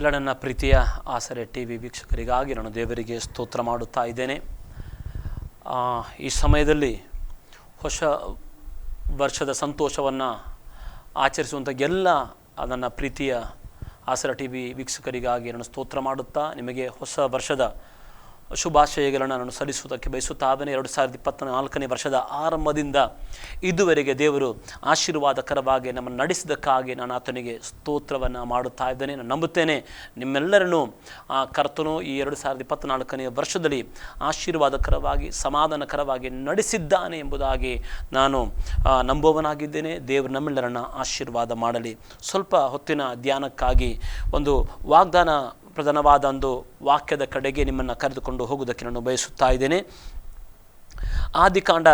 ಎಲ್ಲ ನನ್ನ ಪ್ರೀತಿಯ ಆಸರೆ ಟಿ ವಿ ವೀಕ್ಷಕರಿಗಾಗಿ ನಾನು ದೇವರಿಗೆ ಸ್ತೋತ್ರ ಮಾಡುತ್ತಾ ಇದ್ದೇನೆ. ಈ ಸಮಯದಲ್ಲಿ ಹೊಸ ವರ್ಷದ ಸಂತೋಷವನ್ನು ಆಚರಿಸುವಂಥ ಎಲ್ಲ ನನ್ನ ಪ್ರೀತಿಯ ಆಸರ ಟಿ ವಿ ವೀಕ್ಷಕರಿಗಾಗಿ ನಾನು ಸ್ತೋತ್ರ ಮಾಡುತ್ತಾ ನಿಮಗೆ ಹೊಸ ವರ್ಷದ ಶುಭಾಶಯಗಳನ್ನು ನಾನು ಸಲ್ಲಿಸುವುದಕ್ಕೆ ಬಯಸುತ್ತಾ ಇದ್ದೇನೆ. ಎರಡು ಸಾವಿರದ ಇಪ್ಪತ್ತ ನಾಲ್ಕನೇ ವರ್ಷದ ಆರಂಭದಿಂದ ಇದುವರೆಗೆ ದೇವರು ಆಶೀರ್ವಾದಕರವಾಗಿ ನಮ್ಮನ್ನು ನಡೆಸಿದ್ದಕ್ಕಾಗಿ ನಾನು ಆತನಿಗೆ ಸ್ತೋತ್ರವನ್ನು ಮಾಡುತ್ತಾ ಇದ್ದೇನೆ. ನಾನು ನಂಬುತ್ತೇನೆ, ನಿಮ್ಮೆಲ್ಲರನ್ನು ಆ ಕರ್ತನು ಈ ಎರಡು ಸಾವಿರದ ಇಪ್ಪತ್ತ್ನಾಲ್ಕನೇ ವರ್ಷದಲ್ಲಿ ಆಶೀರ್ವಾದಕರವಾಗಿ, ಸಮಾಧಾನಕರವಾಗಿ ನಡೆಸಿದ್ದಾನೆ ಎಂಬುದಾಗಿ ನಾನು ನಂಬುವವನಾಗಿದ್ದೇನೆ. ದೇವರು ನಮ್ಮೆಲ್ಲರನ್ನ ಆಶೀರ್ವಾದ ಮಾಡಲಿ. ಸ್ವಲ್ಪ ಹೊತ್ತಿನ ಧ್ಯಾನಕ್ಕಾಗಿ ಒಂದು ವಾಗ್ದಾನ ಪ್ರಧಾನವಾದ ಒಂದು ವಾಕ್ಯದ ಕಡೆಗೆ ನಿಮ್ಮನ್ನು ಕರೆದುಕೊಂಡು ಹೋಗುವುದಕ್ಕೆ ನಾನು ಬಯಸುತ್ತಾ ಇದ್ದೇನೆ. ಆದಿಕಾಂಡ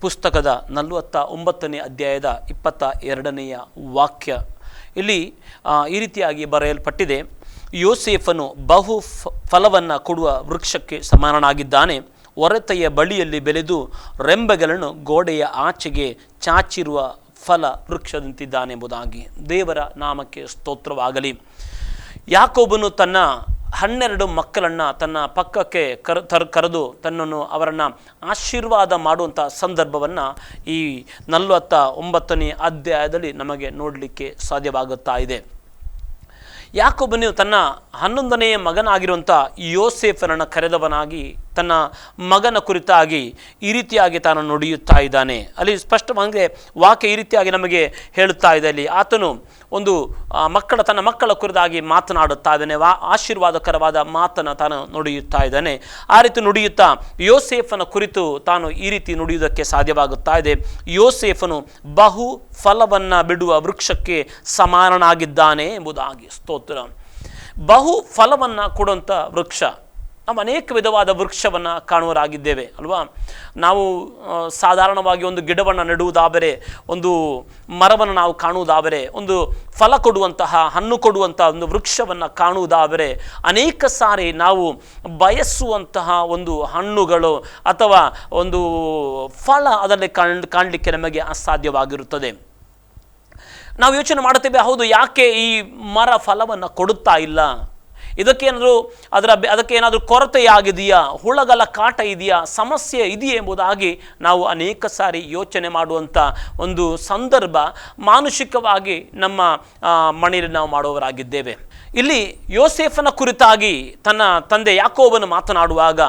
ಪುಸ್ತಕದ ನಲವತ್ತ ಒಂಬತ್ತನೇ ಅಧ್ಯಾಯದ ಇಪ್ಪತ್ತ ಎರಡನೆಯ ವಾಕ್ಯ. ಇಲ್ಲಿ ಈ ರೀತಿಯಾಗಿ ಬರೆಯಲ್ಪಟ್ಟಿದೆ, ಯೋಸೇಫನು ಬಹು ಫಲವನ್ನು ಕೊಡುವ ವೃಕ್ಷಕ್ಕೆ ಸಮಾನನಾಗಿದ್ದಾನೆ. ಹೊರತೆಯ ಬಳಿಯಲ್ಲಿ ಬೆಳೆದು ರೆಂಬೆಗಳನ್ನು ಗೋಡೆಯ ಆಚೆಗೆ ಚಾಚಿರುವ ಫಲ ವೃಕ್ಷದಂತಿದ್ದಾನೆಂಬುದಾಗಿ ದೇವರ ನಾಮಕ್ಕೆ ಸ್ತೋತ್ರವಾಗಲಿ. ಯಾಕೋಬನು ತನ್ನ ಹನ್ನೆರಡು ಮಕ್ಕಳನ್ನು ತನ್ನ ಪಕ್ಕಕ್ಕೆ ಕರ್, ತರ್, ಕರೆದು ತನ್ನನ್ನು ಅವರನ್ನು ಆಶೀರ್ವಾದ ಮಾಡುವಂಥ ಸಂದರ್ಭವನ್ನು ಈ ನಲವತ್ತ ಒಂಬತ್ತನೇ ಅಧ್ಯಾಯದಲ್ಲಿ ನಮಗೆ ನೋಡಲಿಕ್ಕೆ ಸಾಧ್ಯವಾಗುತ್ತಾ ಇದೆ. ಯಾಕೋಬನು ತನ್ನ ಹನ್ನೊಂದನೆಯ ಮಗನಾಗಿರುವಂಥ ಯೋಸೇಫನನ್ನು ಕರೆದವನಾಗಿ ತನ್ನ ಮಗನ ಕುರಿತಾಗಿ ಈ ರೀತಿಯಾಗಿ ತಾನು ನುಡಿಯುತ್ತಾ ಇದ್ದಾನೆ. ಅಲ್ಲಿ ಸ್ಪಷ್ಟವಾಗಿ ವಾಕ್ಯ ಈ ರೀತಿಯಾಗಿ ನಮಗೆ ಹೇಳುತ್ತಾ ಇದೆ ಅಲ್ಲಿ. ಆತನು ಒಂದು ಮಕ್ಕಳ, ತನ್ನ ಮಕ್ಕಳ ಕುರಿತಾಗಿ ಮಾತನಾಡುತ್ತಾ ಇದ್ದಾನೆ. ವಾ, ಆಶೀರ್ವಾದಕರವಾದ ಮಾತನ್ನು ತಾನು ನುಡಿಯುತ್ತಾ ಇದ್ದಾನೆ. ಆ ರೀತಿ ನುಡಿಯುತ್ತಾ ಯೋಸೇಫನ ಕುರಿತು ತಾನು ಈ ರೀತಿ ನುಡಿಯುವುದಕ್ಕೆ ಸಾಧ್ಯವಾಗುತ್ತಾ ಇದೆ. ಯೋಸೇಫನು ಬಹು ಫಲವನ್ನು ಬಿಡುವ ವೃಕ್ಷಕ್ಕೆ ಸಮಾನನಾಗಿದ್ದಾನೆ ಎಂಬುದಾಗಿ ಸ್ತೋತ್ರ. ಬಹು ಫಲವನ್ನು ಕೊಡುವಂಥ ವೃಕ್ಷ. ನಾವು ಅನೇಕ ವಿಧವಾದ ವೃಕ್ಷವನ್ನು ಕಾಣುವರಾಗಿದ್ದೇವೆ, ಅಲ್ವಾ? ನಾವು ಸಾಧಾರಣವಾಗಿ ಒಂದು ಗಿಡವನ್ನು ನೆಡುವುದಾದರೆ, ಒಂದು ಮರವನ್ನು ನಾವು ಕಾಣುವುದಾದರೆ, ಒಂದು ಫಲ ಕೊಡುವಂತಹ, ಹಣ್ಣು ಕೊಡುವಂತಹ ಒಂದು ವೃಕ್ಷವನ್ನು ಕಾಣುವುದಾದರೆ, ಅನೇಕ ಸಾರಿ ನಾವು ಬಯಸುವಂತಹ ಒಂದು ಹಣ್ಣುಗಳು ಅಥವಾ ಒಂದು ಫಲ ಅದರಲ್ಲಿ ಕಾಣ್, ಕಾಣಲಿಕ್ಕೆ ನಮಗೆ ಅಸಾಧ್ಯವಾಗಿರುತ್ತದೆ. ನಾವು ಯೋಚನೆ ಮಾಡುತ್ತೇವೆ, ಹೌದು, ಯಾಕೆ ಈ ಮರ ಫಲವನ್ನು ಕೊಡುತ್ತಾ ಇಲ್ಲ? ಇದಕ್ಕೇನಾದರೂ ಅದರ ಅದಕ್ಕೆ ಏನಾದರೂ ಕೊರತೆಯಾಗಿದೆಯಾ? ಹುಳಗಲ ಕಾಟ ಇದೆಯಾ? ಸಮಸ್ಯೆ ಇದೆಯೇ ಎಂಬುದಾಗಿ ನಾವು ಅನೇಕ ಸಾರಿ ಯೋಚನೆ ಮಾಡುವಂಥ ಒಂದು ಸಂದರ್ಭ ಮಾನುಷಿಕವಾಗಿ ನಮ್ಮ ಮನೆಯಲ್ಲಿ ನಾವು ಮಾಡುವವರಾಗಿದ್ದೇವೆ. ಇಲ್ಲಿ ಯೋಸೇಫನ ಕುರಿತಾಗಿ ತನ್ನ ತಂದೆ ಯಾಕೋಬನು ಮಾತನಾಡುವಾಗ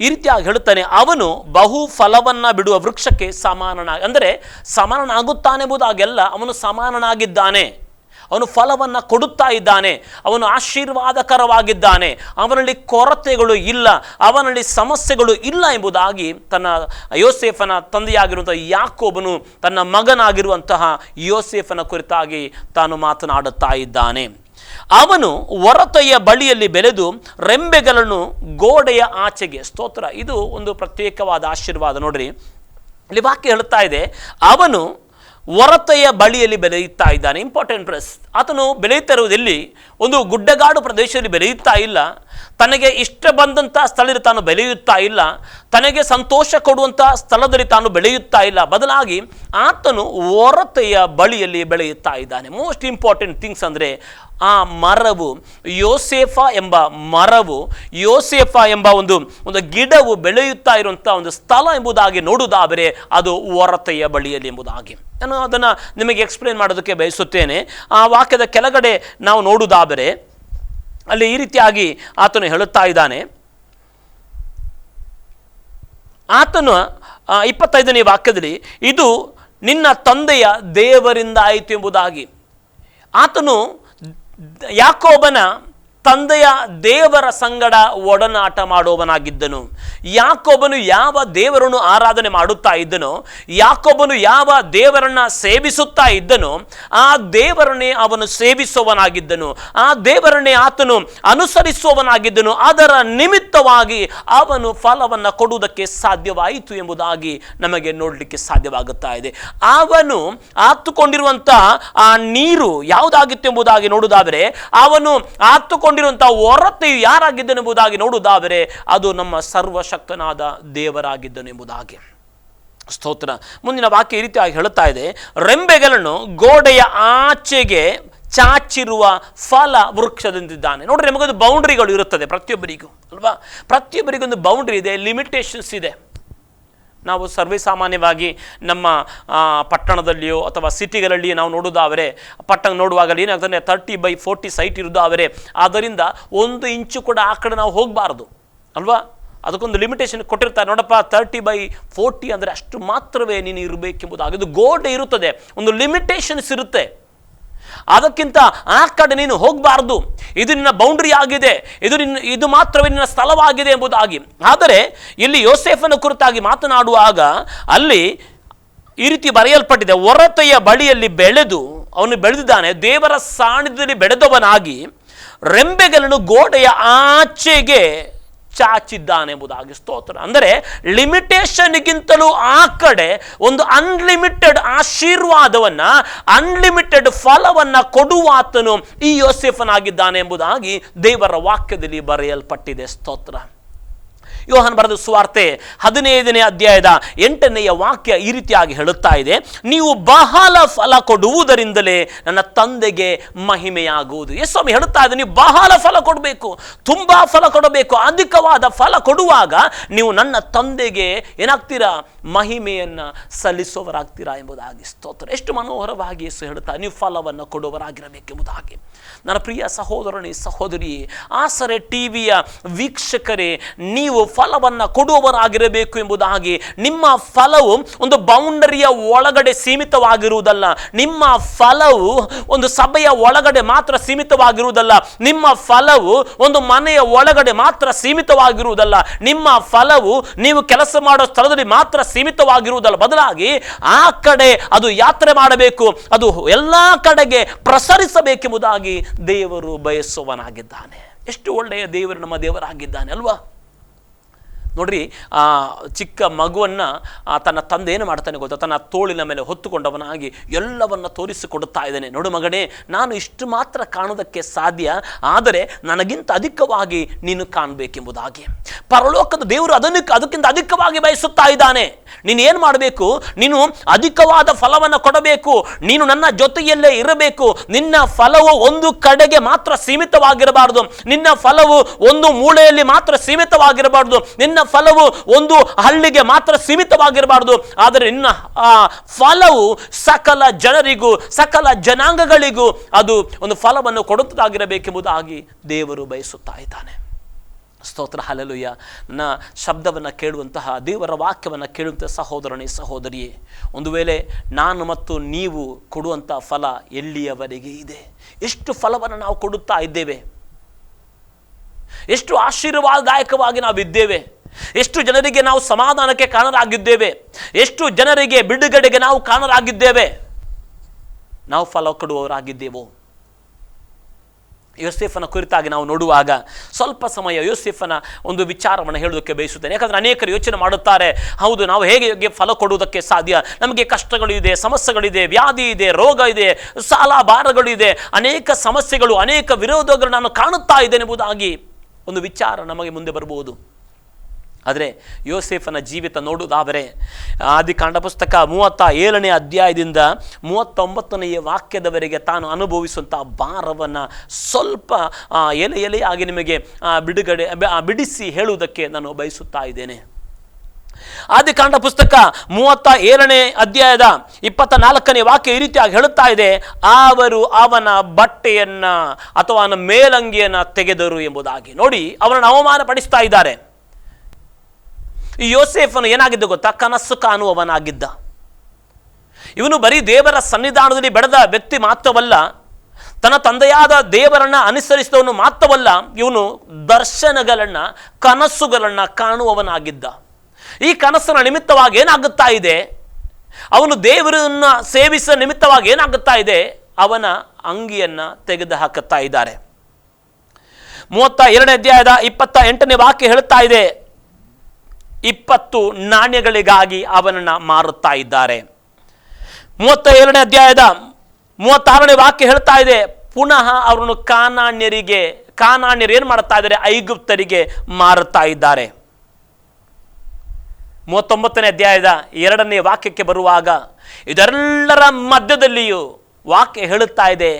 ಈ ರೀತಿಯಾಗಿ ಹೇಳುತ್ತಾನೆ, ಅವನು ಬಹು ಫಲವನ್ನು ಬಿಡುವ ವೃಕ್ಷಕ್ಕೆ ಸಮಾನನ ಅಂದರೆ ಸಮಾನನಾಗುತ್ತಾನೆಂಬುದಾಗೆಲ್ಲ ಅವನು ಸಮಾನನಾಗಿದ್ದಾನೆ. ಅವನು ಫಲವನ್ನು ಕೊಡುತ್ತಾ ಇದ್ದಾನೆ. ಅವನು ಆಶೀರ್ವಾದಕರವಾಗಿದ್ದಾನೆ. ಅವನಲ್ಲಿ ಕೊರತೆಗಳು ಇಲ್ಲ. ಅವನಲ್ಲಿ ಸಮಸ್ಯೆಗಳು ಇಲ್ಲ ಎಂಬುದಾಗಿ ತನ್ನ ಯೋಸೇಫನ ತಂದೆಯಾಗಿರುವಂಥ ಯಾಕೋಬನು ತನ್ನ ಮಗನಾಗಿರುವಂತಹ ಯೋಸೇಫನ ಕುರಿತಾಗಿ ತಾನು ಮಾತನಾಡುತ್ತಾ ಇದ್ದಾನೆ. ಅವನು ಹೊರತೆಯ ಬಳಿಯಲ್ಲಿ ಬೆಳೆದು ರೆಂಬೆಗಳನ್ನು ಗೋಡೆಯ ಆಚೆಗೆ ಸ್ತೋತ್ರ. ಇದು ಒಂದು ಪ್ರತ್ಯೇಕವಾದ ಆಶೀರ್ವಾದ. ನೋಡ್ರಿ, ಇಲ್ಲಿ ವಾಕ್ಯ ಹೇಳುತ್ತಾ ಇದೆ. ಅವನು ಹೊರತೆಯ ಬಳಿಯಲ್ಲಿ ಬೆಳೆಯುತ್ತಾ ಇದ್ದಾನೆ. ಇಂಪಾರ್ಟೆಂಟ್ ಪ್ರೆಸ್ ಆತನು ಬೆಳೆಯುತ್ತಿರುವುದೆಲ್ಲಿ? ಒಂದು ಗುಡ್ಡಗಾಡು ಪ್ರದೇಶದಲ್ಲಿ ಬೆಳೆಯುತ್ತಾ ಇಲ್ಲ. ತನಗೆ ಇಷ್ಟ ಬಂದಂಥ ಸ್ಥಳದಲ್ಲಿ ತಾನು ಬೆಳೆಯುತ್ತಾ ಇಲ್ಲ, ತನಗೆ ಸಂತೋಷ ಕೊಡುವಂಥ ಸ್ಥಳದಲ್ಲಿ ತಾನು ಬೆಳೆಯುತ್ತಾ ಇಲ್ಲ, ಬದಲಾಗಿ ಆತನು ಹೊರತೆಯ ಬಳಿಯಲ್ಲಿ ಬೆಳೆಯುತ್ತಾ ಇದ್ದಾನೆ. ಮೋಸ್ಟ್ ಇಂಪಾರ್ಟೆಂಟ್ ಥಿಂಗ್ಸ್ ಅಂದರೆ ಆ ಮರವು, ಯೋಸೇಫ ಎಂಬ ಮರವು, ಯೋಸೇಫ ಎಂಬ ಒಂದು ಒಂದು ಗಿಡವು ಬೆಳೆಯುತ್ತಾ ಇರುವಂಥ ಒಂದು ಸ್ಥಳ ಎಂಬುದಾಗಿ ನೋಡುವುದಾದರೆ ಅದು ಹೊರತೆಯ ಬಳಿಯಲ್ಲಿ ಎಂಬುದಾಗಿ. ನಾನು ಅದನ್ನು ನಿಮಗೆ ಎಕ್ಸ್ಪ್ಲೇನ್ ಮಾಡೋದಕ್ಕೆ ಬಯಸುತ್ತೇನೆ. ಆ ವಾಕ್ಯದ ಕೆಳಗಡೆ ನಾವು ನೋಡುವುದಾದರೆ ಅಲ್ಲಿ ಈ ರೀತಿಯಾಗಿ ಆತನು ಹೇಳುತ್ತಾ ಇದ್ದಾನೆ. ಆತನು ಇಪ್ಪತ್ತೈದನೇ ವಾಕ್ಯದಲ್ಲಿ, ಇದು ನಿನ್ನ ತಂದೆಯ ದೇವರಿಂದ ಆಯಿತು ಎಂಬುದಾಗಿ ಆತನು ಯಾಕೋಬನ ತಂದೆಯ ದೇವರ ಸಂಗಡ ಒಡನಾಟ ಮಾಡುವವನಾಗಿದ್ದನು. ಯಾಕೊಬ್ಬನು ಯಾವ ದೇವರನ್ನು ಆರಾಧನೆ ಮಾಡುತ್ತಾ ಇದ್ದನೋ ಯಾಕೊಬ್ಬನು ಯಾವ ದೇವರನ್ನ ಸೇವಿಸುತ್ತಾ ಇದ್ದನೋ, ಆ ದೇವರನ್ನೇ ಅವನು ಸೇವಿಸುವವನಾಗಿದ್ದನು. ಆ ದೇವರನ್ನೇ ಆತನು ಅನುಸರಿಸುವವನಾಗಿದ್ದನು. ಅದರ ನಿಮಿತ್ತವಾಗಿ ಅವನು ಫಲವನ್ನು ಕೊಡುವುದಕ್ಕೆ ಸಾಧ್ಯವಾಯಿತು ಎಂಬುದಾಗಿ ನಮಗೆ ನೋಡಲಿಕ್ಕೆ ಸಾಧ್ಯವಾಗುತ್ತಾ ಇದೆ. ಅವನು ಆತುಕೊಂಡಿರುವಂಥ ಆ ನೀರು ಯಾವುದಾಗಿತ್ತು ಎಂಬುದಾಗಿ ನೋಡುವುದಾದರೆ, ಅವನು ಆತುಕೊಂಡಿರುವಂಥ ಹೊರತೆಯು ಯಾರಾಗಿದ್ದನೆಂಬುದಾಗಿ ನೋಡುವುದಾದರೆ ಅದು ನಮ್ಮ ಸರ್ವಶಕ್ತನಾದ ದೇವರಾಗಿದ್ದನೆಂಬುದಾಗಿ. ಸ್ತೋತ್ರ. ಮುಂದಿನ ವಾಕ್ಯ ಈ ರೀತಿಯಾಗಿ ಹೇಳುತ್ತಾ ಇದೆ. ರೆಂಬೆಗಳನ್ನು ಗೋಡೆಯ ಆಚೆಗೆ ಚಾಚಿರುವ ಫಲ ವೃಕ್ಷದಂತಿದ್ದಾನೆ. ನೋಡ್ರಿ, ನಮಗೊಂದು ಬೌಂಡ್ರಿಗಳು ಇರುತ್ತದೆ ಪ್ರತಿಯೊಬ್ಬರಿಗೂ, ಅಲ್ವಾ? ಪ್ರತಿಯೊಬ್ಬರಿಗೊಂದು ಬೌಂಡ್ರಿ ಇದೆ ಲಿಮಿಟೇಷನ್ಸ್ ಇದೆ. ನಾವು ಸರ್ವೇ ಸಾಮಾನ್ಯವಾಗಿ ನಮ್ಮ ಪಟ್ಟಣದಲ್ಲಿಯೋ ಅಥವಾ ಸಿಟಿಗಳಲ್ಲಿ ನಾವು ನೋಡೋದಾದರೆ ಪಟ್ಟಣ ನೋಡುವಾಗ ಏನಾಗ್ತದೆ ತರ್ಟಿ ಬೈ ಫೋರ್ಟಿ ಸೈಟ್ ಇರೋದಾದರೆ ಆದ್ದರಿಂದ ಒಂದು ಇಂಚು ಕೂಡ ಆ ಕಡೆ ನಾವು ಹೋಗಬಾರ್ದು, ಅಲ್ವಾ? ಅದಕ್ಕೊಂದು ಲಿಮಿಟೇಷನ್ ಕೊಟ್ಟಿರ್ತಾರೆ. ನೋಡಪ್ಪ ತರ್ಟಿ ಬೈ ಫೋರ್ಟಿ ಅಂದರೆ ಅಷ್ಟು ಮಾತ್ರವೇ ನೀನು ಇರಬೇಕೆಂಬುದಾಗಿ. ಅದು ಗೋಡೆ ಇರುತ್ತದೆ. ಒಂದು ಲಿಮಿಟೇಷನ್ಸ್ ಇರುತ್ತೆ. ಅದಕ್ಕಿಂತ ಆ ಕಡೆ ನೀನು ಹೋಗಬಾರ್ದು. ಇದು ನಿನ್ನ ಬೌಂಡ್ರಿ ಆಗಿದೆ. ಇದು ನಿನ್ನ, ಇದು ಮಾತ್ರವೇ ನಿನ್ನ ಸ್ಥಳವಾಗಿದೆ ಎಂಬುದಾಗಿ. ಆದರೆ ಇಲ್ಲಿ ಯೋಸೇಫನ ಕುರಿತಾಗಿ ಮಾತನಾಡುವಾಗ ಅಲ್ಲಿ ಈ ರೀತಿ ಬರೆಯಲ್ಪಟ್ಟಿದೆ ಹೊರತೆಯ ಬಳಿಯಲ್ಲಿ ಬೆಳೆದು ಅವನು ಬೆಳೆದಿದ್ದಾನೆ, ದೇವರ ಸಾನ್ನಿಧ್ಯದಲ್ಲಿ ಬೆಳೆದವನಾಗಿ ರೆಂಬೆಗಳನ್ನು ಗೋಡೆಯ ಆಚೆಗೆ ಚಾಚಿದ್ದಾನೆ ಎಂಬುದಾಗಿ ಸ್ತೋತ್ರ. ಅಂದರೆ ಲಿಮಿಟೇಷನ್ಗಿಂತಲೂ ಆ ಕಡೆ ಒಂದು ಅನ್ಲಿಮಿಟೆಡ್ ಆಶೀರ್ವಾದವನ್ನ, ಅನ್ಲಿಮಿಟೆಡ್ ಫಲವನ್ನು ಕೊಡುವಾತನು ಈ ಯೋಸೆಫನಾಗಿದ್ದಾನೆ ಎಂಬುದಾಗಿ ದೇವರ ವಾಕ್ಯದಲ್ಲಿ ಬರೆಯಲ್ಪಟ್ಟಿದೆ ಸ್ತೋತ್ರ. ಯೋಹನ್ ಬರೆದ ಸುವಾರ್ತೆ ಹದಿನೈದನೇ ಅಧ್ಯಾಯದ ಎಂಟನೆಯ ವಾಕ್ಯ ಈ ರೀತಿಯಾಗಿ ಹೇಳುತ್ತಾ ಇದೆ. ನೀವು ಬಹಳ ಫಲ ಕೊಡುವುದರಿಂದಲೇ ನನ್ನ ತಂದೆಗೆ ಮಹಿಮೆಯಾಗುವುದು. ಎಸ್ ಸ್ವಾಮಿ ಹೇಳುತ್ತಾ ಇದೆ, ನೀವು ಬಹಳ ಫಲ ಕೊಡಬೇಕು. ತುಂಬಾ ಫಲ ಕೊಡಬೇಕು. ಅಧಿಕವಾದ ಫಲ ಕೊಡುವಾಗ ನೀವು ನನ್ನ ತಂದೆಗೆ ಏನಾಗ್ತೀರಾ? ಮಹಿಮೆಯನ್ನು ಸಲ್ಲಿಸುವವರಾಗ್ತೀರಾ ಎಂಬುದಾಗಿ ಸ್ತೋತ್ರ. ಎಷ್ಟು ಮನೋಹರವಾಗಿ ಯೇಸು ಹೇಳುತ್ತಾ ನೀವು ಫಲವನ್ನು ಕೊಡುವವರಾಗಿರಬೇಕೆಂಬುದಾಗಿ. ನನ್ನ ಪ್ರಿಯ ಸಹೋದರನೇ ಸಹೋದರಿ ಆಸರೆ ಟಿವಿಯ ವೀಕ್ಷಕರೇ, ನೀವು ಫಲವನ್ನು ಕೊಡುವವರಾಗಿರಬೇಕು ಎಂಬುದಾಗಿ ನಿಮ್ಮ ಫಲವು ಒಂದು ಬೌಂಡರಿಯ ಒಳಗಡೆ ಸೀಮಿತವಾಗಿರುವುದಲ್ಲ. ನಿಮ್ಮ ಫಲವು ಒಂದು ಸಭೆಯ ಒಳಗಡೆ ಮಾತ್ರ ಸೀಮಿತವಾಗಿರುವುದಲ್ಲ. ನಿಮ್ಮ ಫಲವು ಒಂದು ಮನೆಯ ಒಳಗಡೆ ಮಾತ್ರ ಸೀಮಿತವಾಗಿರುವುದಲ್ಲ. ನಿಮ್ಮ ಫಲವು ನೀವು ಕೆಲಸ ಮಾಡೋ ಸ್ಥಳದಲ್ಲಿ ಮಾತ್ರ ಸೀಮಿತವಾಗಿರುವುದಲ್ಲ. ಬದಲಾಗಿ ಆ ಕಡೆ ಅದು ಯಾತ್ರೆ ಮಾಡಬೇಕು. ಅದು ಎಲ್ಲ ಕಡೆಗೆ ಪ್ರಸರಿಸಬೇಕೆಂಬುದಾಗಿ ದೇವರು ಬಯಸುವನಾಗಿದ್ದಾನೆ ಎಷ್ಟು ಒಳ್ಳೆಯ ದೇವರು ನಮ್ಮ ದೇವರಾಗಿದ್ದಾನೆ ಅಲ್ವಾ? ನೋಡ್ರಿ, ಆ, ಚಿಕ್ಕ ಮಗುವನ್ನು ತನ್ನ ತಂದೆ ಏನು ಮಾಡ್ತಾನೆ ಗೊತ್ತಾ? ತನ್ನ ತೋಳಿನ ಮೇಲೆ ಹೊತ್ತುಕೊಂಡವನಾಗಿ ಎಲ್ಲವನ್ನ ತೋರಿಸಿಕೊಡುತ್ತಾ ಇದ್ದಾನೆ. ನೋಡು ಮಗನೇ, ನಾನು ಇಷ್ಟು ಮಾತ್ರ ಕಾಣೋದಕ್ಕೆ ಸಾಧ್ಯ, ಆದರೆ ನನಗಿಂತ ಅಧಿಕವಾಗಿ ನೀನು ಕಾಣಬೇಕೆಂಬುದಾಗಿ. ಪರಲೋಕದ ದೇವರು ಅದನ್ನು, ಅದಕ್ಕಿಂತ ಅಧಿಕವಾಗಿ ಬಯಸುತ್ತಾ ಇದ್ದಾನೆ. ನೀನು ಏನು ಮಾಡಬೇಕು? ನೀನು ಅಧಿಕವಾದ ಫಲವನ್ನು ಕೊಡಬೇಕು. ನೀನು ನನ್ನ ಜೊತೆಯಲ್ಲೇ ಇರಬೇಕು. ನಿನ್ನ ಫಲವು ಒಂದು ಕಡೆಗೆ ಮಾತ್ರ ಸೀಮಿತವಾಗಿರಬಾರದು. ನಿನ್ನ ಫಲವು ಒಂದು ಮೂಳೆಯಲ್ಲಿ ಮಾತ್ರ ಸೀಮಿತವಾಗಿರಬಾರದು. ನಿನ್ನ ಫಲವು ಒಂದು ಹಳ್ಳಿಗೆ ಮಾತ್ರ ಸೀಮಿತವಾಗಿರಬಾರದು. ಆದರೆ ನಿನ್ನ ಫಲವು ಸಕಲ ಜನರಿಗೂ, ಸಕಲ ಜನಾಂಗಗಳಿಗೂ ಅದು ಒಂದು ಫಲವನ್ನು ಕೊಡುತ್ತದಾಗಿರಬೇಕೆಂಬುದಾಗಿ ದೇವರು ಬಯಸುತ್ತಾ ಇದ್ದಾನೆ. ಸ್ತೋತ್ರ ಹಲಲುಯ್ಯ ನನ್ನ ಶಬ್ದವನ್ನು ಕೇಳುವಂತಹ, ದೇವರ ವಾಕ್ಯವನ್ನು ಕೇಳುವಂತಹ ಸಹೋದರನೇ, ಸಹೋದರಿಯೇ, ಒಂದು ವೇಳೆ ನಾನು ಮತ್ತು ನೀವು ಕೊಡುವಂಥ ಫಲ ಎಲ್ಲಿಯವರೆಗೆ ಇದೆ? ಎಷ್ಟು ಫಲವನ್ನು ನಾವು ಕೊಡುತ್ತಾ ಇದ್ದೇವೆ? ಎಷ್ಟು ಆಶೀರ್ವಾದದಾಯಕವಾಗಿ ನಾವಿದ್ದೇವೆ? ಎಷ್ಟು ಜನರಿಗೆ ನಾವು ಸಮಾಧಾನಕ್ಕೆ ಕಾರಣರಾಗಿದ್ದೇವೆ ಎಷ್ಟು ಜನರಿಗೆ ಬಿಡುಗಡೆಗೆ ನಾವು ಕಾರಣರಾಗಿದ್ದೇವೆ ನಾವು ಫಲ ಕೊಡುವವರಾಗಿದ್ದೇವೋ ಯೋಸೆಫನ ಕುರಿತಾಗಿ ನಾವು ನೋಡುವಾಗ ಸ್ವಲ್ಪ ಸಮಯ ಯೋಸೆಫನ ಒಂದು ವಿಚಾರವನ್ನು ಹೇಳೋದಕ್ಕೆ ಬಯಸುತ್ತೇನೆ. ಯಾಕಂದರೆ ಅನೇಕರು ಯೋಚನೆ ಮಾಡುತ್ತಾರೆ, ಹೌದು, ನಾವು ಹೇಗೆ ಹೇಗೆ ಫಲ ಕೊಡುವುದಕ್ಕೆ ಸಾಧ್ಯ? ನಮಗೆ ಕಷ್ಟಗಳು ಇದೆ ಸಮಸ್ಯೆಗಳಿದೆ ವ್ಯಾಧಿ ಇದೆ, ರೋಗ ಇದೆ ಸಾಲ ಭಾರಗಳು ಇದೆ, ಅನೇಕ ಸಮಸ್ಯೆಗಳು, ಅನೇಕ ವಿರೋಧಗಳು ನಾನು ಕಾಣುತ್ತಾ ಇದ್ದೇನೆ ಎಂಬುದಾಗಿ ಒಂದು ವಿಚಾರ ನಮಗೆ ಮುಂದೆ ಬರಬಹುದು. ಆದರೆ ಯೋಸೇಫನ ಜೀವಿತ ನೋಡುವುದಾದರೆ ಆದಿಕಾಂಡ ಪುಸ್ತಕ ಮೂವತ್ತ ಏಳನೇ ಅಧ್ಯಾಯದಿಂದ ಮೂವತ್ತೊಂಬತ್ತನೆಯ ವಾಕ್ಯದವರೆಗೆ ತಾನು ಅನುಭವಿಸುವಂಥ ಭಾರವನ್ನು ಸ್ವಲ್ಪ ಎಲೆ ಎಲೆಯಾಗಿ ನಿಮಗೆ ಬಿಡುಗಡೆ ಬಿಡಿಸಿ ಹೇಳುವುದಕ್ಕೆ ನಾನು ಬಯಸುತ್ತಾ ಇದ್ದೇನೆ. ಆದಿಕಾಂಡ ಪುಸ್ತಕ ಮೂವತ್ತ ಏಳನೇ ಅಧ್ಯಾಯದ ಇಪ್ಪತ್ತ ನಾಲ್ಕನೇ ವಾಕ್ಯ ಈ ರೀತಿಯಾಗಿ ಹೇಳುತ್ತಾ ಇದೆ, ಅವರು ಅವನ ಬಟ್ಟೆಯನ್ನ ಅಥವಾ ಅವನ ಮೇಲಂಗಿಯನ್ನ ತೆಗೆದರು ಎಂಬುದಾಗಿ. ನೋಡಿ ಅವನನ್ನು ಅವಮಾನ ಪಡಿಸ್ತಾ ಇದ್ದಾರೆ. ಈ ಯೋಸೇಫನು ಏನಾಗಿದ್ದು ಗೊತ್ತಾ? ಕನಸು ಕಾಣುವವನಾಗಿದ್ದ. ಇವನು ಬರೀ ದೇವರ ಸನ್ನಿಧಾನದಲ್ಲಿ ಬೆಳೆದ ವ್ಯಕ್ತಿ ಮಾತ್ರವಲ್ಲ, ತನ್ನ ತಂದೆಯಾದ ದೇವರನ್ನು ಅನುಸರಿಸಿದವನು ಮಾತ್ರವಲ್ಲ, ಇವನು ದರ್ಶನಗಳನ್ನು, ಕನಸುಗಳನ್ನು ಕಾಣುವವನಾಗಿದ್ದ. ಈ ಕನಸಿನ ನಿಮಿತ್ತವಾಗಿ ಏನಾಗುತ್ತಾ ಇದೆ? ಅವನು ದೇವರನ್ನು ಸೇವಿಸ ನಿಮಿತ್ತವಾಗಿ ಏನಾಗುತ್ತಾ ಇದೆ? ಅವನ ಅಂಗಿಯನ್ನು ತೆಗೆದು ಹಾಕುತ್ತಾ ಇದ್ದಾರೆ. ಮೂವತ್ತ ಎರಡನೇ ಅಧ್ಯಾಯದ ಇಪ್ಪತ್ತ ಎಂಟನೇ ವಾಕ್ಯ ಹೇಳುತ್ತಾ ಇದೆ ಇಪ್ಪತ್ತು ನಾಣ್ಯಗಳಿಗಾಗಿ ಅವನನ್ನು ಮಾರುತ್ತಾ ಇದ್ದಾರೆ. ಮೂವತ್ತ ಏಳನೇ ಅಧ್ಯಾಯದ ಮೂವತ್ತಾರನೇ ವಾಕ್ಯ ಹೇಳ್ತಾ ಇದೆ, ಪುನಃ ಅವರನ್ನು ಕಾನಾಣ್ಯರಿಗೆ ಕಾನಾಣ್ಯರು ಏನು ಮಾಡ್ತಾ ಇದ್ದಾರೆ? ಐಗುಪ್ತರಿಗೆ ಮಾರುತ್ತಾ ಇದ್ದಾರೆ. ಮೂವತ್ತೊಂಬತ್ತನೇ ಅಧ್ಯಾಯದ ಎರಡನೇ ವಾಕ್ಯಕ್ಕೆ ಬರುವಾಗ ಇದೆಲ್ಲರ ಮಧ್ಯದಲ್ಲಿಯೂ ವಾಕ್ಯ ಹೇಳುತ್ತಾ ಇದೆ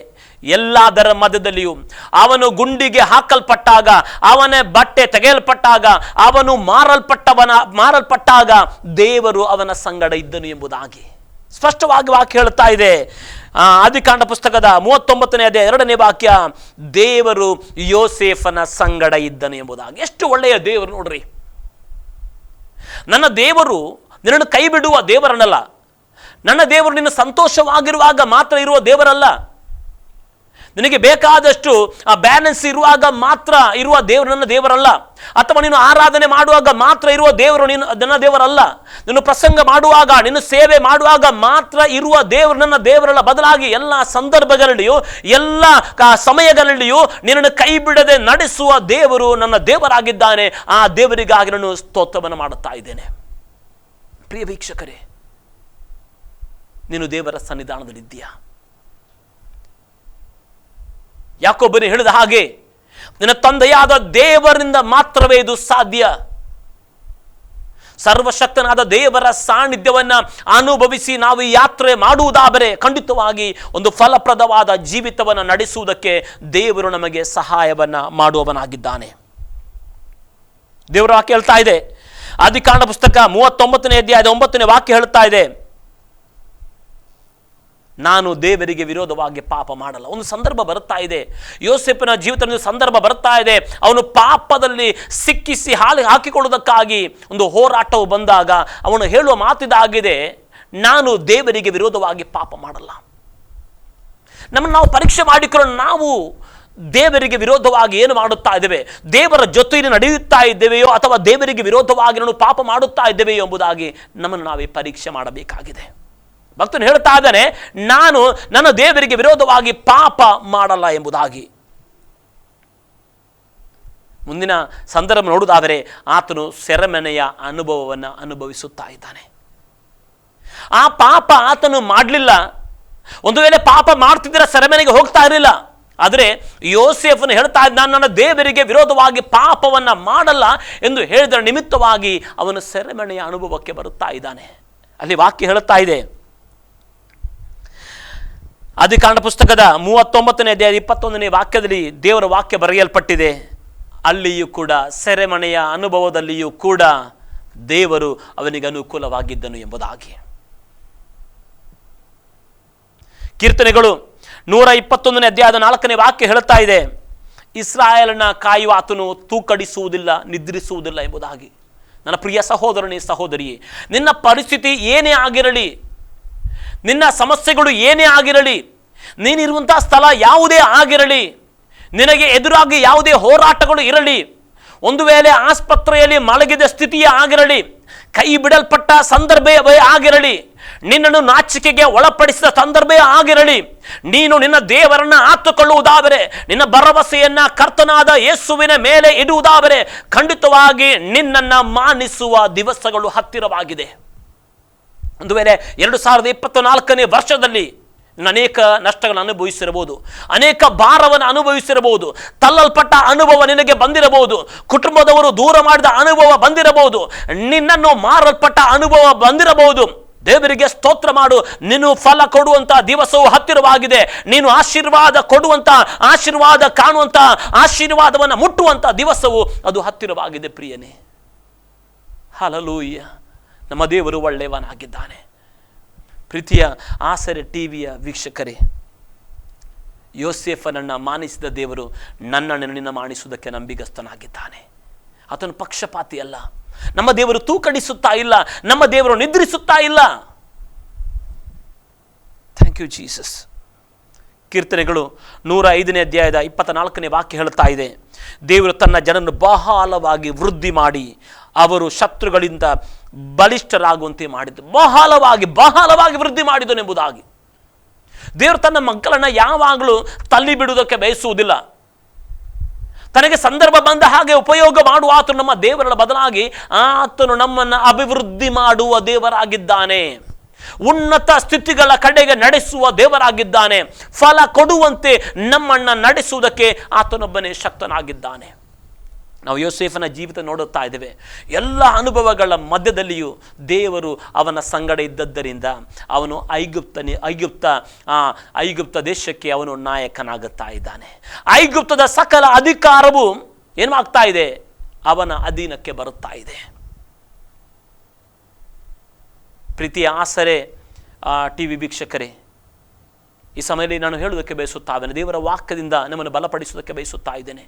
ಎಲ್ಲದರ ಮಧ್ಯದಲ್ಲಿಯೂ ಅವನು ಗುಂಡಿಗೆ ಹಾಕಲ್ಪಟ್ಟಾಗ, ಅವನ ಬಟ್ಟೆ ತೆಗೆಯಲ್ಪಟ್ಟಾಗ, ಅವನು ಮಾರಲ್ಪಟ್ಟವನ, ಮಾರಲ್ಪಟ್ಟಾಗ ದೇವರು ಅವನ ಸಂಗಡ ಇದ್ದನು ಎಂಬುದಾಗಿ. ಸ್ಪಷ್ಟವಾಗಿ ವಾಕ್ಯ ಹೇಳ್ತಾ ಇದೆ. ಆದಿಕಾಂಡ ಪುಸ್ತಕದ ಮೂವತ್ತೊಂಬತ್ತನೇ ಅದೇ ಎರಡನೇ ವಾಕ್ಯ, ದೇವರು ಯೋಸೇಫನ ಸಂಗಡ ಇದ್ದನು ಎಂಬುದಾಗಿ. ಎಷ್ಟು ಒಳ್ಳೆಯ ದೇವರು ನೋಡ್ರಿ. ನನ್ನ ದೇವರು ನಿನ್ನನ್ನು ಕೈ ಬಿಡುವ ದೇವರನ್ನಲ್ಲ ನನ್ನ ದೇವರು ನಿನ್ನ ಸಂತೋಷವಾಗಿರುವಾಗ ಮಾತ್ರ ಇರುವ ದೇವರಲ್ಲ. ನಿನಗೆ ಬೇಕಾದಷ್ಟು, ಆ ಬ್ಯಾಲೆನ್ಸ್ ಇರುವಾಗ ಮಾತ್ರ ಇರುವ ದೇವರು ನನ್ನ ದೇವರಲ್ಲ. ಅಥವಾ ನೀನು ಆರಾಧನೆ ಮಾಡುವಾಗ ಮಾತ್ರ ಇರುವ ದೇವರು ನೀನು, ನನ್ನ ದೇವರಲ್ಲ. ನೀನು ಪ್ರಸಂಗ ಮಾಡುವಾಗ, ನೀನು ಸೇವೆ ಮಾಡುವಾಗ ಮಾತ್ರ ಇರುವ ದೇವರು ನನ್ನ ದೇವರಲ್ಲ. ಬದಲಾಗಿ ಎಲ್ಲ ಸಂದರ್ಭಗಳಲ್ಲಿಯೂ, ಎಲ್ಲ ಸಮಯಗಳಲ್ಲಿಯೂ ನಿನ್ನನ್ನು ಕೈ ಬಿಡದೆ ನಡೆಸುವ ದೇವರು ನನ್ನ ದೇವರಾಗಿದ್ದಾನೆ. ಆ ದೇವರಿಗಾಗಿ ನಾನು ಸ್ತೋತ್ರವನ್ನು ಮಾಡುತ್ತಾ ಇದ್ದೇನೆ. ಪ್ರಿಯ ವೀಕ್ಷಕರೇ, ನೀನು ದೇವರ ಸನ್ನಿಧಾನದಲ್ಲಿದ್ದೀಯಾ? ಯಾಕೊಬ್ಬನೇ ಹೇಳಿದ ಹಾಗೆ, ನಿನ್ನ ತಂದೆಯಾದ ದೇವರಿಂದ ಮಾತ್ರವೇ ಇದು ಸಾಧ್ಯ. ಸರ್ವಶಕ್ತನಾದ ದೇವರ ಸಾನ್ನಿಧ್ಯವನ್ನು ಅನುಭವಿಸಿ ನಾವು ಯಾತ್ರೆ ಮಾಡುವುದಾದರೆ ಖಂಡಿತವಾಗಿ ಒಂದು ಫಲಪ್ರದವಾದ ಜೀವಿತವನ್ನು ನಡೆಸುವುದಕ್ಕೆ ದೇವರು ನಮಗೆ ಸಹಾಯವನ್ನ ಮಾಡುವವನಾಗಿದ್ದಾನೆ. ದೇವರು ವಾಕ್ಯ ಹೇಳ್ತಾ ಇದೆ. ಆದಿಕಾಂಡ ಪುಸ್ತಕ ಮೂವತ್ತೊಂಬತ್ತನೇ ಅಧ್ಯಾಯದ ಒಂಬತ್ತನೇ ವಾಕ್ಯ ಹೇಳ್ತಾ ಇದೆ. ನಾನು ದೇವರಿಗೆ ವಿರೋಧವಾಗಿ ಪಾಪ ಮಾಡಲ್ಲ. ಒಂದು ಸಂದರ್ಭ ಬರುತ್ತಾ ಇದೆ. ಯೋಸೆಫನ ಜೀವಿತದ ಸಂದರ್ಭ ಬರುತ್ತಾ ಇದೆ. ಅವನು ಪಾಪದಲ್ಲಿ ಸಿಕ್ಕಿಸಿ ಹಾಲು ಹಾಕಿಕೊಳ್ಳುವುದಕ್ಕಾಗಿ ಒಂದು ಹೋರಾಟವು ಬಂದಾಗ ಅವನು ಹೇಳುವ ಮಾತಿದಾಗಿದೆ, ನಾನು ದೇವರಿಗೆ ವಿರೋಧವಾಗಿ ಪಾಪ ಮಾಡಲ್ಲ. ನಮ್ಮನ್ನು ನಾವು ಪರೀಕ್ಷೆ ಮಾಡಿಕೊಳ್ಳೋಣ ನಾವು ದೇವರಿಗೆ ವಿರೋಧವಾಗಿ ಏನು ಮಾಡುತ್ತಾ ಇದ್ದೇವೆ? ದೇವರ ಜೊತೆಯಲ್ಲಿ ನಡೆಯುತ್ತಾ ಇದ್ದೇವೆಯೋ ಅಥವಾ ದೇವರಿಗೆ ವಿರೋಧವಾಗಿ ನಾನು ಪಾಪ ಮಾಡುತ್ತಾ ಇದ್ದೇವೆಯೋ ಎಂಬುದಾಗಿ ನಮ್ಮನ್ನು ನಾವೇ ಪರೀಕ್ಷೆ ಮಾಡಬೇಕಾಗಿದೆ. ಭಕ್ತನು ಹೇಳ್ತಾ ಇದ್ದಾನೆ, ನಾನು ನನ್ನ ದೇವರಿಗೆ ವಿರೋಧವಾಗಿ ಪಾಪ ಮಾಡಲ್ಲ ಎಂಬುದಾಗಿ. ಮುಂದಿನ ಸಂದರ್ಭ ನೋಡುವುದಾದರೆ ಆತನು ಸೆರೆಮನೆಯ ಅನುಭವವನ್ನು ಅನುಭವಿಸುತ್ತಾ ಇದ್ದಾನೆ. ಆ ಪಾಪ ಆತನು ಮಾಡಲಿಲ್ಲ. ಒಂದು ವೇಳೆ ಪಾಪ ಮಾಡ್ತಿದ್ದರೆ ಸೆರೆಮನೆಗೆ ಹೋಗ್ತಾ ಇರಲಿಲ್ಲ. ಆದರೆ ಯೋಸೆಫನ್ನು ಹೇಳ್ತಾ ಇದ್ದ ನಾನು ನನ್ನ ದೇವರಿಗೆ ವಿರೋಧವಾಗಿ ಪಾಪವನ್ನು ಮಾಡಲ್ಲ ಎಂದು ಹೇಳಿದ ನಿಮಿತ್ತವಾಗಿ ಅವನು ಸೆರೆಮನೆಯ ಅನುಭವಕ್ಕೆ ಬರುತ್ತಾ ಇದ್ದಾನೆ. ಅಲ್ಲಿ ವಾಕ್ಯ ಹೇಳುತ್ತಾ ಇದೆ ಆದಿಕಾಂಡ ಪುಸ್ತಕದ ಮೂವತ್ತೊಂಬತ್ತನೇ ಅಧ್ಯಾಯ ಇಪ್ಪತ್ತೊಂದನೇ ವಾಕ್ಯದಲ್ಲಿ ದೇವರ ವಾಕ್ಯ ಬರೆಯಲ್ಪಟ್ಟಿದೆ. ಅಲ್ಲಿಯೂ ಕೂಡ, ಸೆರೆಮನೆಯ ಅನುಭವದಲ್ಲಿಯೂ ಕೂಡ ದೇವರು ಅವನಿಗೆ ಅನುಕೂಲವಾಗಿದ್ದನು ಎಂಬುದಾಗಿ. ಕೀರ್ತನೆಗಳು ನೂರ ಇಪ್ಪತ್ತೊಂದನೇ ಅಧ್ಯಾಯದ ನಾಲ್ಕನೇ ವಾಕ್ಯ ಹೇಳುತ್ತಾ ಇದೆ, ಇಸ್ರಾಯೇಲನ ಕಾಯುವ ಆತನು ತೂಕಡಿಸುವುದಿಲ್ಲ, ನಿದ್ರಿಸುವುದಿಲ್ಲ ಎಂಬುದಾಗಿ. ನನ್ನ ಪ್ರಿಯ ಸಹೋದರನೇ, ಸಹೋದರಿಯೇ, ನಿನ್ನ ಪರಿಸ್ಥಿತಿ ಏನೇ ಆಗಿರಲಿ ನಿನ್ನ ಸಮಸ್ಯೆಗಳು ಏನೇ ಆಗಿರಲಿ, ನೀನಿರುವಂಥ ಸ್ಥಳ ಯಾವುದೇ ಆಗಿರಲಿ, ನಿನಗೆ ಎದುರಾಗಿ ಯಾವುದೇ ಹೋರಾಟಗಳು ಇರಲಿ, ಒಂದು ವೇಳೆ ಆಸ್ಪತ್ರೆಯಲ್ಲಿ ಮಲಗಿದ ಸ್ಥಿತಿಯೇ ಆಗಿರಲಿ, ಕೈ ಬಿಡಲ್ಪಟ್ಟ ಸಂದರ್ಭವೇ ಆಗಿರಲಿ, ನಿನ್ನನ್ನು ನಾಚಿಕೆಗೆ ಒಳಪಡಿಸಿದ ಸಂದರ್ಭವೇ ಆಗಿರಲಿ, ನೀನು ನಿನ್ನ ದೇವರನ್ನ ಆತುಕೊಳ್ಳುವುದಾದರೆ, ನಿನ್ನ ಭರವಸೆಯನ್ನ ಕರ್ತನಾದ ಯೇಸುವಿನ ಮೇಲೆ ಇಡುವುದಾದರೆ, ಖಂಡಿತವಾಗಿ ನಿನ್ನನ್ನು ಮಾನಿಸುವ ದಿವಸಗಳು ಹತ್ತಿರವಾಗಿದೆ. ಒಂದು ವೇಳೆ ಎರಡು ಸಾವಿರದ ಇಪ್ಪತ್ತ ನಾಲ್ಕನೇ ವರ್ಷದಲ್ಲಿ ಅನೇಕ ನಷ್ಟಗಳನ್ನು ಅನುಭವಿಸಿರಬಹುದು, ಅನೇಕ ಭಾರವನ್ನು ಅನುಭವಿಸಿರಬಹುದು ತಲ್ಲಲ್ಪಟ್ಟ ಅನುಭವ ನಿನಗೆ ಬಂದಿರಬಹುದು, ಕುಟುಂಬದವರು ದೂರ ಮಾಡಿದ ಅನುಭವ ಬಂದಿರಬಹುದು, ನಿನ್ನನ್ನು ಮಾರಲ್ಪಟ್ಟ ಅನುಭವ ಬಂದಿರಬಹುದು. ದೇವರಿಗೆ ಸ್ತೋತ್ರ ಮಾಡು, ನೀನು ಫಲ ಕೊಡುವಂತ ದಿವಸವು ಹತ್ತಿರವಾಗಿದೆ, ನೀನು ಆಶೀರ್ವಾದ ಕೊಡುವಂತ, ಆಶೀರ್ವಾದ ಕಾಣುವಂತ, ಆಶೀರ್ವಾದವನ್ನು ಮುಟ್ಟುವಂತ ದಿವಸವು ಅದು ಹತ್ತಿರವಾಗಿದೆ ಪ್ರಿಯನೇ. ಹಲಲೂಯ್ಯ ನಮ್ಮ ದೇವರು ಒಳ್ಳೆಯವನಾಗಿದ್ದಾನೆ. ಪ್ರೀತಿಯ, ಆಸರೆ ಟಿವಿಯ ವೀಕ್ಷಕರೇ, ಯೋಸೇಫನನ್ನು ಮಾನಿಸಿದ ದೇವರು ನನ್ನನ್ನು ನಿನ್ನ ಮಾನಿಸುವುದಕ್ಕೆ ನಂಬಿಗಸ್ತನಾಗಿದ್ದಾನೆ. ಆತನು ಪಕ್ಷಪಾತಿ ಅಲ್ಲ. ನಮ್ಮ ದೇವರು ತೂಕಡಿಸುತ್ತಾ ಇಲ್ಲ. ನಮ್ಮ ದೇವರು ನಿದ್ರಿಸುತ್ತಾ ಇಲ್ಲ. ಥ್ಯಾಂಕ್ ಯು ಜೀಸಸ್ ಕೀರ್ತನೆಗಳು ನೂರ ಐದನೇ ಅಧ್ಯಾಯದ ಇಪ್ಪತ್ತ ನಾಲ್ಕನೇ ವಾಕ್ಯ ಹೇಳ್ತಾ ಇದೆ. ದೇವರು ತನ್ನ ಜನರನ್ನು ಬಹಳವಾಗಿ ವೃದ್ಧಿ ಮಾಡಿ ಅವರು ಶತ್ರುಗಳಿಂದ ಬಲಿಷ್ಠರಾಗುವಂತೆ ಮಾಡಿದ್ದು. ಬಹಳವಾಗಿ ಬಹಳವಾಗಿ ವೃದ್ಧಿ ಮಾಡಿದನೆಂಬುದಾಗಿ. ದೇವರು ತನ್ನ ಮಕ್ಕಳನ್ನು ಯಾವಾಗಲೂ ತಲ್ಲಿ ಬಿಡುವುದಕ್ಕೆ ಬಯಸುವುದಿಲ್ಲ. ತನಗೆ ಸಂದರ್ಭ ಬಂದ ಹಾಗೆ ಉಪಯೋಗ ಮಾಡುವ ಆತನು ನಮ್ಮ ದೇವರ ಬದಲಾಗಿ ಆತನು ನಮ್ಮನ್ನು ಅಭಿವೃದ್ಧಿ ಮಾಡುವ ದೇವರಾಗಿದ್ದಾನೆ. ಉನ್ನತ ಸ್ಥಿತಿಗಳ ಕಡೆಗೆ ನಡೆಸುವ ದೇವರಾಗಿದ್ದಾನೆ. ಫಲ ಕೊಡುವಂತೆ ನಮ್ಮನ್ನು ನಡೆಸುವುದಕ್ಕೆ ಆತನೊಬ್ಬನೇ ಶಕ್ತನಾಗಿದ್ದಾನೆ. ನಾವು ಯೋಸೇಫನ ಜೀವಿತ ನೋಡುತ್ತಾ ಇದ್ದೇವೆ. ಎಲ್ಲ ಅನುಭವಗಳ ಮಧ್ಯದಲ್ಲಿಯೂ ದೇವರು ಅವನ ಸಂಗಡ ಇದ್ದದ್ದರಿಂದ ಅವನು ಐಗುಪ್ತನಿ, ಐಗುಪ್ತ ಐಗುಪ್ತ ದೇಶಕ್ಕೆ ಅವನು ನಾಯಕನಾಗುತ್ತಾ ಇದ್ದಾನೆ. ಐಗುಪ್ತದ ಸಕಲ ಅಧಿಕಾರವು ಏನಾಗ್ತಾ ಇದೆ? ಅವನ ಅಧೀನಕ್ಕೆ ಬರುತ್ತಾ ಇದೆ. ಪ್ರೀತಿಯ ಆಸರೆ ಟಿ ವಿ ವೀಕ್ಷಕರೇ, ಈ ಸಮಯದಲ್ಲಿ ನಾನು ಹೇಳುವುದಕ್ಕೆ ಬಯಸುತ್ತಾ ಇದ್ದೇನೆ ದೇವರ ವಾಕ್ಯದಿಂದ ನಮ್ಮನ್ನು ಬಲಪಡಿಸುವುದಕ್ಕೆ ಬಯಸುತ್ತಾ ಇದ್ದೇನೆ.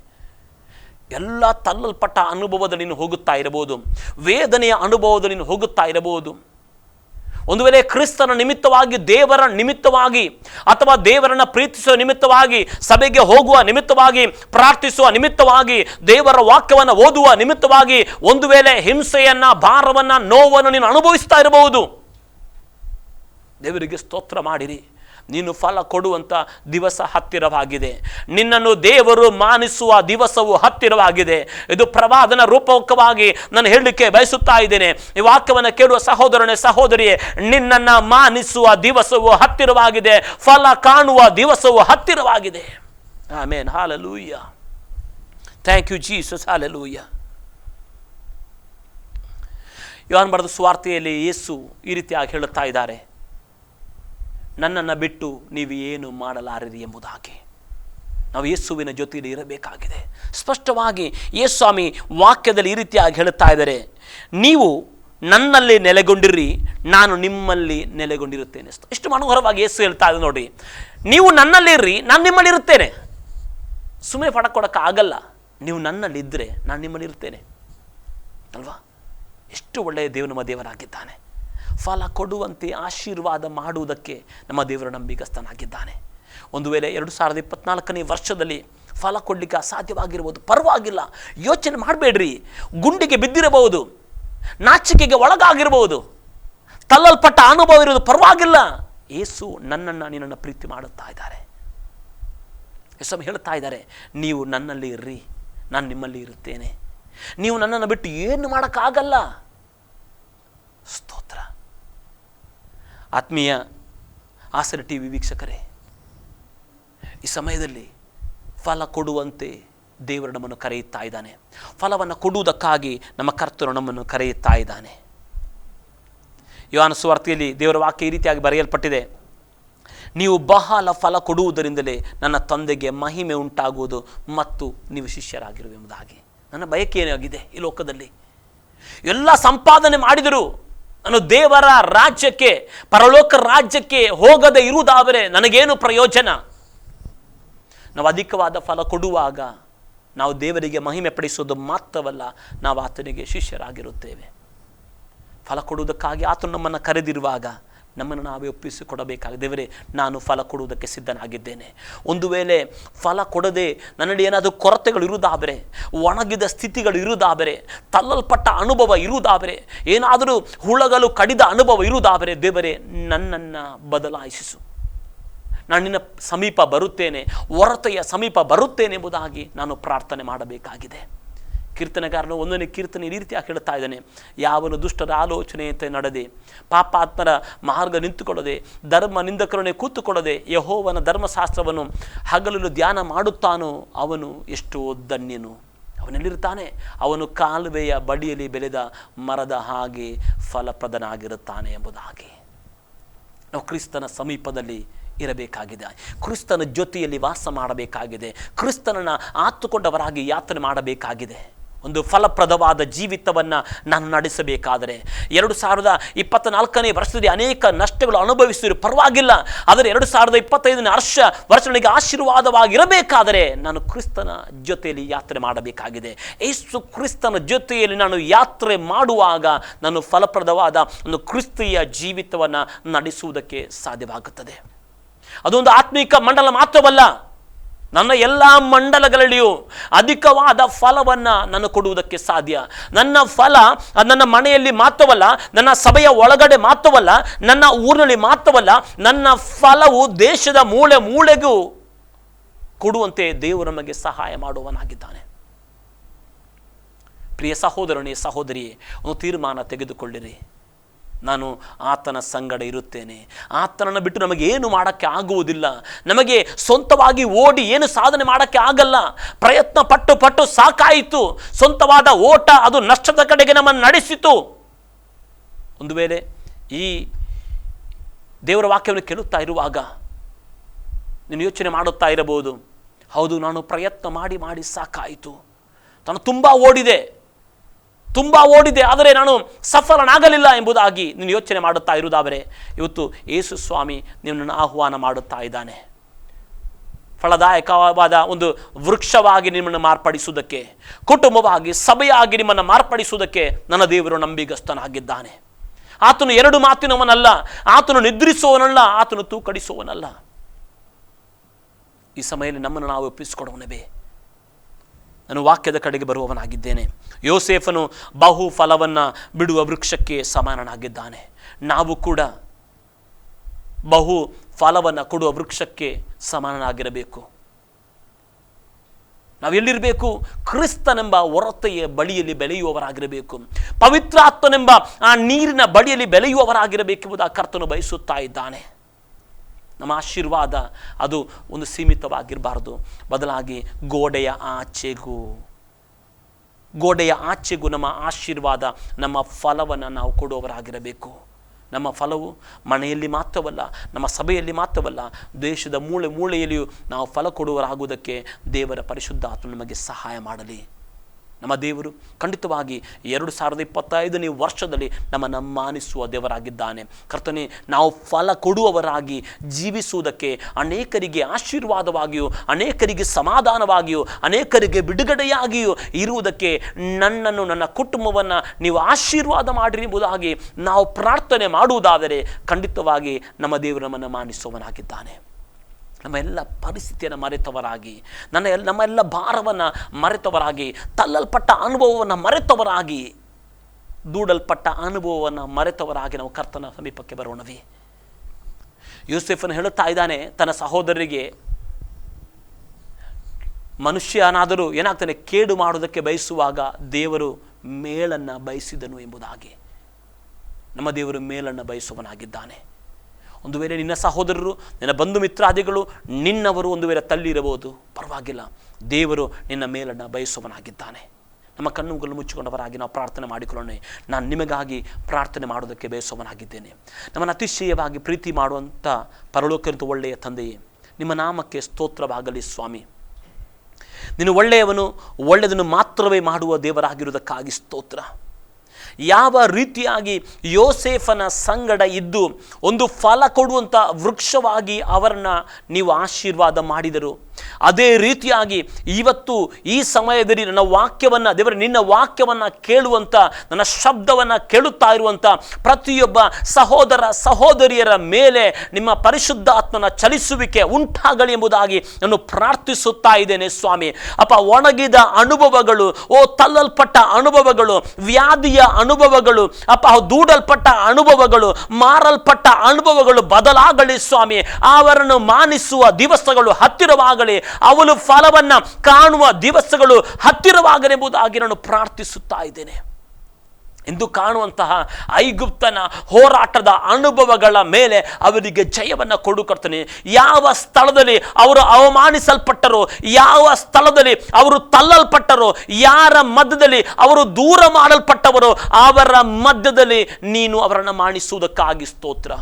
ಎಲ್ಲ ತಲ್ಲಲ್ಪಟ್ಟ ಅನುಭವದಲ್ಲಿ ನೀನು ಹೋಗುತ್ತಾ ಇರಬಹುದು. ವೇದನೆಯ ಅನುಭವದಲ್ಲಿ ನೀನು ಹೋಗುತ್ತಾ ಇರಬಹುದು. ಒಂದು ವೇಳೆ ಕ್ರಿಸ್ತನ ನಿಮಿತ್ತವಾಗಿ, ದೇವರ ನಿಮಿತ್ತವಾಗಿ, ಅಥವಾ ದೇವರನ್ನ ಪ್ರೀತಿಸುವ ನಿಮಿತ್ತವಾಗಿ, ಸಭೆಗೆ ಹೋಗುವ ನಿಮಿತ್ತವಾಗಿ, ಪ್ರಾರ್ಥಿಸುವ ನಿಮಿತ್ತವಾಗಿ, ದೇವರ ವಾಕ್ಯವನ್ನು ಓದುವ ನಿಮಿತ್ತವಾಗಿ, ಒಂದು ವೇಳೆ ಹಿಂಸೆಯನ್ನ, ಭಾರವನ್ನ, ನೋವನ್ನು ನೀನು ಅನುಭವಿಸ್ತಾ ಇರಬಹುದು. ದೇವರಿಗೆ ಸ್ತೋತ್ರ ಮಾಡಿರಿ. ನೀನು ಫಲ ಕೊಡುವಂಥ ದಿವಸ ಹತ್ತಿರವಾಗಿದೆ. ನಿನ್ನನ್ನು ದೇವರು ಮಾನಿಸುವ ದಿವಸವು ಹತ್ತಿರವಾಗಿದೆ. ಇದು ಪ್ರವಾದನ ರೂಪಕವಾಗಿ ನಾನು ಹೇಳಲಿಕ್ಕೆ ಬಯಸುತ್ತಾ ಇದ್ದೇನೆ. ಈ ವಾಕ್ಯವನ್ನು ಕೇಳುವ ಸಹೋದರನೇ, ಸಹೋದರಿಯೇ, ನಿನ್ನನ್ನು ಮಾನಿಸುವ ದಿವಸವು ಹತ್ತಿರವಾಗಿದೆ. ಫಲ ಕಾಣುವ ದಿವಸವು ಹತ್ತಿರವಾಗಿದೆ. Amen. Hallelujah. Thank you Jesus hallelujah. ಯೋಹಾನ್ ಬರೆದ ಸ್ವಾರ್ಥೆಯಲ್ಲಿ ಯೇಸು ಈ ರೀತಿಯಾಗಿ ಹೇಳುತ್ತಾ ಇದ್ದಾರೆ. ನನ್ನನ್ನು ಬಿಟ್ಟು ನೀವು ಏನು ಮಾಡಲಾರಿರಿ ಎಂಬುದಾಗಿ. ನಾವು ಯೇಸುವಿನ ಜೊತೆಯಲ್ಲಿ ಇರಬೇಕಾಗಿದೆ. ಸ್ಪಷ್ಟವಾಗಿ ಯೇಸ್ವಾಮಿ ವಾಕ್ಯದಲ್ಲಿ ಈ ರೀತಿಯಾಗಿ ಹೇಳುತ್ತಾ ಇದ್ದಾರೆ, ನೀವು ನನ್ನಲ್ಲಿ ನೆಲೆಗೊಂಡಿರಿ, ನಾನು ನಿಮ್ಮಲ್ಲಿ ನೆಲೆಗೊಂಡಿರುತ್ತೇನೆ. ಎಷ್ಟು ಮನೋಹರವಾಗಿ ಯೇಸು ಹೇಳ್ತಾ ಇದೆ ನೋಡಿ. ನೀವು ನನ್ನಲ್ಲಿರ್ರಿ ನಾನು ನಿಮ್ಮಲ್ಲಿ ಇರುತ್ತೇನೆ. ಸುಮ್ಮನೆ ಪಡ ಆಗಲ್ಲ. ನೀವು ನನ್ನಲ್ಲಿದ್ದರೆ, ನಾನು ನಿಮ್ಮಲ್ಲಿ ಇರ್ತೇನೆ ಅಲ್ವಾ? ಎಷ್ಟು ಒಳ್ಳೆಯ ದೇವ ನಮ್ಮ ದೇವರಾಗಿದ್ದಾನೆ. ಫಲ ಕೊಡುವಂತೆ ಆಶೀರ್ವಾದ ಮಾಡುವುದಕ್ಕೆ ನಮ್ಮ ದೇವರ ನಂಬಿಕಸ್ಥನಾಗಿದ್ದಾನೆ ಒಂದು ವೇಳೆ ಎರಡು ಸಾವಿರದ ಇಪ್ಪತ್ನಾಲ್ಕನೇ ವರ್ಷದಲ್ಲಿ ಫಲ ಕೊಡಲಿಕ್ಕೆ ಅಸಾಧ್ಯವಾಗಿರ್ಬೋದು ಪರವಾಗಿಲ್ಲ. ಯೋಚನೆ ಮಾಡಬೇಡ್ರಿ. ಗುಂಡಿಗೆ ಬಿದ್ದಿರಬಹುದು, ನಾಚಿಕೆಗೆ ಒಳಗಾಗಿರ್ಬೋದು ತಲ್ಲಲ್ಪಟ್ಟ ಅನುಭವ ಇರೋದು ಪರವಾಗಿಲ್ಲ. ಏಸು ನನ್ನನ್ನು ನಿನ್ನನ್ನು ಪ್ರೀತಿ ಮಾಡುತ್ತಾ ಇದ್ದಾರೆ. ಯೇಸು ಹೇಳ್ತಾ ಇದ್ದಾರೆ, ನೀವು ನನ್ನಲ್ಲಿ ಇರ್ರಿ, ನಾನು ನಿಮ್ಮಲ್ಲಿ ಇರುತ್ತೇನೆ. ನೀವು ನನ್ನನ್ನು ಬಿಟ್ಟು ಏನು ಮಾಡೋಕ್ಕಾಗಲ್ಲ? ಸ್ತೋತ್ರ. ಆತ್ಮೀಯ ಆಸರೆ ಟಿ ವಿ ವೀಕ್ಷಕರೇ, ಈ ಸಮಯದಲ್ಲಿ ಫಲ ಕೊಡುವಂತೆ ದೇವರು ನಮ್ಮನ್ನು ಕರೆಯುತ್ತಾ ಇದ್ದಾನೆ. ಫಲವನ್ನು ಕೊಡುವುದಕ್ಕಾಗಿ ನಮ್ಮ ಕರ್ತರು ನಮ್ಮನ್ನು ಕರೆಯುತ್ತಾ ಇದ್ದಾನೆ. ಯುವನ ಸುವಾರ್ತೆಯಲ್ಲಿ ದೇವರ ವಾಕ್ಯ ಈ ರೀತಿಯಾಗಿ ಬರೆಯಲ್ಪಟ್ಟಿದೆ. ನೀವು ಬಹಳ ಫಲ ಕೊಡುವುದರಿಂದಲೇ ನನ್ನ ತಂದೆಗೆ ಮಹಿಮೆ ಉಂಟಾಗುವುದು ಮತ್ತು ನೀವು ಶಿಷ್ಯರಾಗಿರುವೆಂಬುದಾಗಿ. ನನ್ನ ಬಯಕೆ ಏನಾಗಿದೆ ಈ ಲೋಕದಲ್ಲಿ? ಎಲ್ಲ ಸಂಪಾದನೆ ಮಾಡಿದರು ನಾನು ದೇವರ ರಾಜ್ಯಕ್ಕೆ, ಪರಲೋಕ ರಾಜ್ಯಕ್ಕೆ ಹೋಗದೆ ಇರುವುದಾದರೆ ನನಗೇನು ಪ್ರಯೋಜನ? ನಾವು ಅಧಿಕವಾದ ಫಲ ಕೊಡುವಾಗ ನಾವು ದೇವರಿಗೆ ಮಹಿಮೆ ಪಡಿಸೋದು ಮಾತ್ರವಲ್ಲ, ನಾವು ಆತನಿಗೆ ಶಿಷ್ಯರಾಗಿರುತ್ತೇವೆ. ಫಲ ಕೊಡುವುದಕ್ಕಾಗಿ ಆತನು ನಮ್ಮನ್ನು ಕರೆದಿರುವಾಗ ನಮ್ಮನ್ನು ನಾವೇ ಒಪ್ಪಿಸಿಕೊಡಬೇಕಾಗಿ ದೇವರೇ, ನಾನು ಫಲ ಕೊಡುವುದಕ್ಕೆ ಸಿದ್ಧನಾಗಿದ್ದೇನೆ. ಒಂದು ವೇಳೆ ಫಲ ಕೊಡದೆ ನನ್ನಡಿ ಏನಾದರೂ ಕೊರತೆಗಳು ಇರುವುದಾದರೆ, ಒಣಗಿದ ಸ್ಥಿತಿಗಳು ಇರುವುದಾದರೆ ತಲ್ಲಲ್ಪಟ್ಟ ಅನುಭವ ಇರುವುದಾದರೆ, ಏನಾದರೂ ಹುಳಗಳು ಕಡಿದ ಅನುಭವ ಇರುವುದಾದರೆ, ದೇವರೇ, ನನ್ನನ್ನು ಬದಲಾಯಿಸು ನಾನು ನಿನ್ನ ಸಮೀಪ ಬರುತ್ತೇನೆ ಹೊರತೆಯ ಸಮೀಪ ಬರುತ್ತೇನೆ ಎಂಬುದಾಗಿ ನಾನು ಪ್ರಾರ್ಥನೆ ಮಾಡಬೇಕಾಗಿದೆ. ಕೀರ್ತನೆಗಾರನು ಒಂದನೇ ಕೀರ್ತನೆ ಈ ರೀತಿಯಾಗಿ ಹೇಳ್ತಾ ಇದ್ದಾನೆ. ಯಾವನು ದುಷ್ಟರ ಆಲೋಚನೆಯಂತೆ ನಡೆದೆ. ಪಾಪಾತ್ಮರ ಮಾರ್ಗ ನಿಂತುಕೊಳ್ಳದೆ, ಧರ್ಮ ನಿಂದಕರನೆ ಕೂತುಕೊಳ್ಳದೆ, ಯಹೋವನ ಧರ್ಮಶಾಸ್ತ್ರವನ್ನು ಹಗಲಲು ಧ್ಯಾನ ಮಾಡುತ್ತಾನೋ ಅವನು ಎಷ್ಟೋ ಧನ್ಯನು. ಅವನೆಲ್ಲಿರ್ತಾನೆ ಅವನು ಕಾಲುವೆಯ ಬಡಿಯಲ್ಲಿ ಬೆಳೆದ ಮರದ ಹಾಗೆ ಫಲಪ್ರದನಾಗಿರುತ್ತಾನೆ ಎಂಬುದಾಗಿ. ನಾವು ಕ್ರಿಸ್ತನ ಸಮೀಪದಲ್ಲಿ ಇರಬೇಕಾಗಿದೆ. ಕ್ರಿಸ್ತನ ಜೊತೆಯಲ್ಲಿ ವಾಸ ಮಾಡಬೇಕಾಗಿದೆ. ಕ್ರಿಸ್ತನನ್ನು ಆತುಕೊಂಡವರಾಗಿ ಯಾತನೆ ಮಾಡಬೇಕಾಗಿದೆ. ಒಂದು ಫಲಪ್ರದವಾದ ಜೀವಿತವನ್ನು ನಾನು ನಡೆಸಬೇಕಾದರೆ. ಎರಡು ಸಾವಿರದ ಇಪ್ಪತ್ತ ನಾಲ್ಕನೇ ವರ್ಷದಲ್ಲಿ ಅನೇಕ ನಷ್ಟಗಳು ಅನುಭವಿಸಿದ್ರು. ಪರವಾಗಿಲ್ಲ. ಆದರೆ ಎರಡು ಸಾವಿರದ ಇಪ್ಪತ್ತೈದನೇ ವರ್ಷ ವರ್ಷಗಳಿಗೆ ಆಶೀರ್ವಾದವಾಗಿರಬೇಕಾದರೆ ನಾನು ಕ್ರಿಸ್ತನ ಜೊತೆಯಲ್ಲಿ ಯಾತ್ರೆ ಮಾಡಬೇಕಾಗಿದೆ. ಯೇಸು ಕ್ರಿಸ್ತನ ಜೊತೆಯಲ್ಲಿ ನಾನು ಯಾತ್ರೆ ಮಾಡುವಾಗ ನಾನು ಫಲಪ್ರದವಾದ ಒಂದು ಕ್ರಿಸ್ತಿಯ ಜೀವಿತವನ್ನು ನಡೆಸುವುದಕ್ಕೆ ಸಾಧ್ಯವಾಗುತ್ತದೆ. ಅದೊಂದು ಆತ್ಮಿಕ ಮಂಡಲ ಮಾತ್ರವಲ್ಲ. ನನ್ನ ಎಲ್ಲ ಮಂಡಲಗಳಲ್ಲಿಯೂ ಅಧಿಕವಾದ ಫಲವನ್ನು ನಾನು ಕೊಡುವುದಕ್ಕೆ ಸಾಧ್ಯ. ನನ್ನ ಫಲ ನನ್ನ ಮನೆಯಲ್ಲಿ ಮಾತ್ರವಲ್ಲ, ನನ್ನ ಸಭೆಯ ಒಳಗಡೆ ಮಾತ್ರವಲ್ಲ, ನನ್ನ ಊರಿನಲ್ಲಿ ಮಾತ್ರವಲ್ಲ, ನನ್ನ ಫಲವು ದೇಶದ ಮೂಳೆ ಮೂಳೆಗೂ ಕೊಡುವಂತೆ ದೇವರು ನಮಗೆ ಸಹಾಯ ಮಾಡುವನಾಗಿದ್ದಾನೆ ಪ್ರಿಯ ಸಹೋದರನೇ ಸಹೋದರಿಯೇ ಒಂದು ತೀರ್ಮಾನ ತೆಗೆದುಕೊಳ್ಳಿರಿ. ನಾನು ಆತನ ಸಂಗಡ ಇರುತ್ತೇನೆ. ಆತನನ್ನು ಬಿಟ್ಟು ನಮಗೆ ಏನು ಮಾಡೋಕ್ಕೆ ಆಗುವುದಿಲ್ಲ. ನಮಗೆ ಸ್ವಂತವಾಗಿ ಓಡಿ ಏನು ಸಾಧನೆ ಮಾಡೋಕ್ಕೆ ಆಗಲ್ಲ. ಪ್ರಯತ್ನ ಪಟ್ಟು ಪಟ್ಟು ಸಾಕಾಯಿತು. ಸ್ವಂತವಾದ ಓಟ ಅದು ನಷ್ಟದ ಕಡೆಗೆ ನಮ್ಮನ್ನು ನಡೆಸಿತು. ಒಂದು ವೇಳೆ ಈ ದೇವರ ವಾಕ್ಯವನ್ನು ಕೇಳುತ್ತಾ ಇರುವಾಗ ನೀನು ಯೋಚನೆ ಮಾಡುತ್ತಾ ಇರಬಹುದು. ಹೌದು, ನಾನು ಪ್ರಯತ್ನ ಮಾಡಿ ಮಾಡಿ ಸಾಕಾಯಿತು. ನಾನು ತುಂಬ ಓಡಿದೆ. ತುಂಬ ಓಡಿದೆ, ಆದರೆ ನಾನು ಸಫಲನಾಗಲಿಲ್ಲ ಎಂಬುದಾಗಿ ನೀನು ಯೋಚನೆ ಮಾಡುತ್ತಾ ಇರುವುದಾದರೆ, ಇವತ್ತು ಯೇಸು ಸ್ವಾಮಿ ನಿನ್ನನ್ನು ಆಹ್ವಾನ ಮಾಡುತ್ತಾ ಇದ್ದಾನೆ. ಫಲದಾಯಕವಾದ ಒಂದು ವೃಕ್ಷವಾಗಿ ನಿಮ್ಮನ್ನು ಮಾರ್ಪಡಿಸುವುದಕ್ಕೆ, ಕುಟುಂಬವಾಗಿ, ಸಭೆಯಾಗಿ ನಿಮ್ಮನ್ನು ಮಾರ್ಪಡಿಸುವುದಕ್ಕೆ ನನ್ನ ದೇವರು ನಂಬಿಗಸ್ತನಾಗಿದ್ದಾನೆ. ಆತನು ಎರಡು ಮಾತಿನವನಲ್ಲ, ಆತನು ನಿದ್ರಿಸುವವನಲ್ಲ, ಆತನು ತೂಕಡಿಸುವವನಲ್ಲ. ಈ ಸಮಯದಲ್ಲಿ ನಮ್ಮನ್ನು ನಾವು ಒಪ್ಪಿಸಿಕೊಡೋಣವೇ ನಾನು ವಾಕ್ಯದ ಕಡೆಗೆ ಬರುವವನಾಗಿದ್ದೇನೆ. ಯೋಸೇಫನು ಬಹು ಫಲವನ್ನು ಬಿಡುವ ವೃಕ್ಷಕ್ಕೆ ಸಮಾನನಾಗಿದ್ದಾನೆ. ನಾವು ಕೂಡ ಬಹು ಫಲವನ್ನು ಕೊಡುವ ವೃಕ್ಷಕ್ಕೆ ಸಮಾನನಾಗಿರಬೇಕು. ನಾವು ಎಲ್ಲಿರಬೇಕು ಕ್ರಿಸ್ತನೆಂಬ ಹೊರತೆಯ ಬಳಿಯಲ್ಲಿ ಬೆಳೆಯುವವರಾಗಿರಬೇಕು. ಪವಿತ್ರಾತ್ಮನೆಂಬ ಆ ನೀರಿನ ಬಳಿಯಲ್ಲಿ ಬೆಳೆಯುವವರಾಗಿರಬೇಕೆಂಬುದು ಆ ಕರ್ತನು ಬಯಸುತ್ತಾ ಇದ್ದಾನೆ. ನಮ್ಮ ಆಶೀರ್ವಾದ ಅದು ಒಂದು ಸೀಮಿತವಾಗಿರಬಾರ್ದು. ಬದಲಾಗಿ ಗೋಡೆಯ ಆಚೆಗೂ ಗೋಡೆಯ ಆಚೆಗೂ ನಮ್ಮ ಆಶೀರ್ವಾದ, ನಮ್ಮ ಫಲವನ್ನು ನಾವು ಕೊಡುವವರಾಗಿರಬೇಕು. ನಮ್ಮ ಫಲವು ಮನೆಯಲ್ಲಿ ಮಾತ್ರವಲ್ಲ, ನಮ್ಮ ಸಭೆಯಲ್ಲಿ ಮಾತ್ರವಲ್ಲ, ದೇಶದ ಮೂಳೆ ಮೂಳೆಯಲ್ಲಿಯೂ ನಾವು ಫಲ ಕೊಡುವರಾಗುವುದಕ್ಕೆ ದೇವರ ಪರಿಶುದ್ಧ ಆತ್ಮ ನಮಗೆ ಸಹಾಯ ಮಾಡಲಿ. ನಮ್ಮ ದೇವರು ಖಂಡಿತವಾಗಿ ಎರಡು ಸಾವಿರದ ಇಪ್ಪತ್ತೈದನೇ ವರ್ಷದಲ್ಲಿ ನಮ್ಮನ್ನು ಮಾನಿಸುವ ದೇವರಾಗಿದ್ದಾನೆ. ಕರ್ತನೆ, ನಾವು ಫಲ ಕೊಡುವವರಾಗಿ ಜೀವಿಸುವುದಕ್ಕೆ ಅನೇಕರಿಗೆ ಆಶೀರ್ವಾದವಾಗಿಯೂ, ಅನೇಕರಿಗೆ ಸಮಾಧಾನವಾಗಿಯೂ, ಅನೇಕರಿಗೆ ಬಿಡುಗಡೆಯಾಗಿಯೂ ಇರುವುದಕ್ಕೆ ನನ್ನನ್ನು, ನನ್ನ ಕುಟುಂಬವನ್ನು ನೀವು ಆಶೀರ್ವಾದ ಮಾಡಿರಿ ಎಂಬುದಾಗಿ ನಾವು ಪ್ರಾರ್ಥನೆ ಮಾಡುವುದಾದರೆ ಖಂಡಿತವಾಗಿ ನಮ್ಮ ದೇವರು ನಮ್ಮನ್ನು ಮಾನಿಸುವವನಾಗಿದ್ದಾನೆ. ನಮ್ಮ ಎಲ್ಲ ಪರಿಸ್ಥಿತಿಯನ್ನು ಮರೆತವರಾಗಿ, ನನ್ನ ಎಲ್ಲ ನಮ್ಮ ಎಲ್ಲ ಭಾರವನ್ನು ಮರೆತವರಾಗಿ ತಲ್ಲಲ್ಪಟ್ಟ ಅನುಭವವನ್ನು ಮರೆತವರಾಗಿ, ದೂಡಲ್ಪಟ್ಟ ಅನುಭವವನ್ನು ಮರೆತವರಾಗಿ ನಾವು ಕರ್ತನ ಸಮೀಪಕ್ಕೆ ಬರೋಣವಿ. ಯೂಸೆಫನ್ನು ಹೇಳುತ್ತಾ ಇದ್ದಾನೆ, ತನ್ನ ಸಹೋದರರಿಗೆ, ಮನುಷ್ಯನಾದರೂ ಏನಾಗ್ತಾನೆ, ಕೇಡು ಮಾಡುವುದಕ್ಕೆ ಬಯಸುವಾಗ ದೇವರು ಮೇಲನ್ನು ಬಯಸಿದನು ಎಂಬುದಾಗಿ. ನಮ್ಮ ದೇವರು ಮೇಲನ್ನು ಬಯಸುವನಾಗಿದ್ದಾನೆ ಒಂದು ವೇಳೆ ನಿನ್ನ ಸಹೋದರರು, ನಿನ್ನ ಬಂಧು ಮಿತ್ರಾದಿಗಳು ನಿನ್ನವರು ಒಂದು ವೇಳೆ ತಳ್ಳಿರಬಹುದು. ಪರವಾಗಿಲ್ಲ. ದೇವರು ನಿನ್ನ ಮೇಲನ್ನು ಬಯಸುವವನಾಗಿದ್ದಾನೆ. ನಮ್ಮ ಕಣ್ಣುಗಳು ಮುಚ್ಚಿಕೊಂಡವರಾಗಿ ನಾವು ಪ್ರಾರ್ಥನೆ ಮಾಡಿಕೊಳ್ಳೋಣ. ನಾನು ನಿಮಗಾಗಿ ಪ್ರಾರ್ಥನೆ ಮಾಡೋದಕ್ಕೆ ಬಯಸುವವನಾಗಿದ್ದೇನೆ. ನಮ್ಮನ್ನು ಅತಿಶಯವಾಗಿ ಪ್ರೀತಿ ಮಾಡುವಂಥ ಪರಲೋಕಂತ ಒಳ್ಳೆಯ ತಂದೆಯೇ, ನಿಮ್ಮ ನಾಮಕ್ಕೆ ಸ್ತೋತ್ರವಾಗಲಿ ಸ್ವಾಮಿ. ನೀನು ಒಳ್ಳೆಯವನು, ಒಳ್ಳೆಯದನ್ನು ಮಾತ್ರವೇ ಮಾಡುವ ದೇವರಾಗಿರುವುದಕ್ಕಾಗಿ ಸ್ತೋತ್ರ. ಯಾವ ರೀತಿಯಾಗಿ ಯೋಸೇಫನ ಸಂಗಡ ಇದ್ದು ಒಂದು ಫಲ ಕೊಡುವಂಥ ವೃಕ್ಷವಾಗಿ ಅವರನ್ನು ನೀವು ಆಶೀರ್ವಾದ ಮಾಡಿದರು? ಅದೇ ರೀತಿಯಾಗಿ ಇವತ್ತು ಈ ಸಮಯದಲ್ಲಿ ನನ್ನ ವಾಕ್ಯವನ್ನು, ದೇವರ, ನಿನ್ನ ವಾಕ್ಯವನ್ನು ಕೇಳುವಂಥ ನನ್ನ ಶಬ್ದವನ್ನು ಕೇಳುತ್ತಾ ಇರುವಂಥ ಪ್ರತಿಯೊಬ್ಬ ಸಹೋದರ ಸಹೋದರಿಯರ ಮೇಲೆ ನಿಮ್ಮ ಪರಿಶುದ್ಧ ಆತ್ಮನ ಚಲಿಸುವಿಕೆ ಉಂಟಾಗಲಿ ಎಂಬುದಾಗಿ ನಾನು ಪ್ರಾರ್ಥಿಸುತ್ತಾ ಇದ್ದೇನೆ ಸ್ವಾಮಿ. ಅಪ್ಪ, ಒಣಗಿದ ಅನುಭವಗಳು, ಓ ತಲ್ಲಲ್ಪಟ್ಟ ಅನುಭವಗಳು, ವ್ಯಾಧಿಯ ಅನುಭವಗಳು, ಅಪ್ಪ, ದೂಡಲ್ಪಟ್ಟ ಅನುಭವಗಳು, ಮಾರಲ್ಪಟ್ಟ ಅನುಭವಗಳು ಬದಲಾಗಲಿ ಸ್ವಾಮಿ. ಅವರನ್ನು ಮಾನಿಸುವ ದಿವಸಗಳು ಹತ್ತಿರವಾಗಲಿ ಅವಳು ಫಲವನ್ನ ಕಾಣುವ ದಿವಸಗಳು ಹತ್ತಿರವಾಗಲೆಂಬುದಾಗಿ ನಾನು ಪ್ರಾರ್ಥಿಸುತ್ತಾ ಇದ್ದೇನೆ. ಎಂದು ಕಾಣುವಂತಹ ಐಗುಪ್ತನ ಹೋರಾಟದ ಅನುಭವಗಳ ಮೇಲೆ ಅವರಿಗೆ ಜಯವನ್ನು ಕೊಡುಕರ್ತಾನೆ ಯಾವ ಸ್ಥಳದಲ್ಲಿ ಅವರು ಅವಮಾನಿಸಲ್ಪಟ್ಟರೋ, ಯಾವ ಸ್ಥಳದಲ್ಲಿ ಅವರು ತಲ್ಲಲ್ಪಟ್ಟರೋ ಯಾರ ಮಧ್ಯದಲ್ಲಿ ಅವರು ದೂರ ಮಾಡಲ್ಪಟ್ಟವರೋ, ಅವರ ಮಧ್ಯದಲ್ಲಿ ನೀನು ಅವರನ್ನು ಮಾಣಿಸುವುದಕ್ಕಾಗಿ ಸ್ತೋತ್ರ.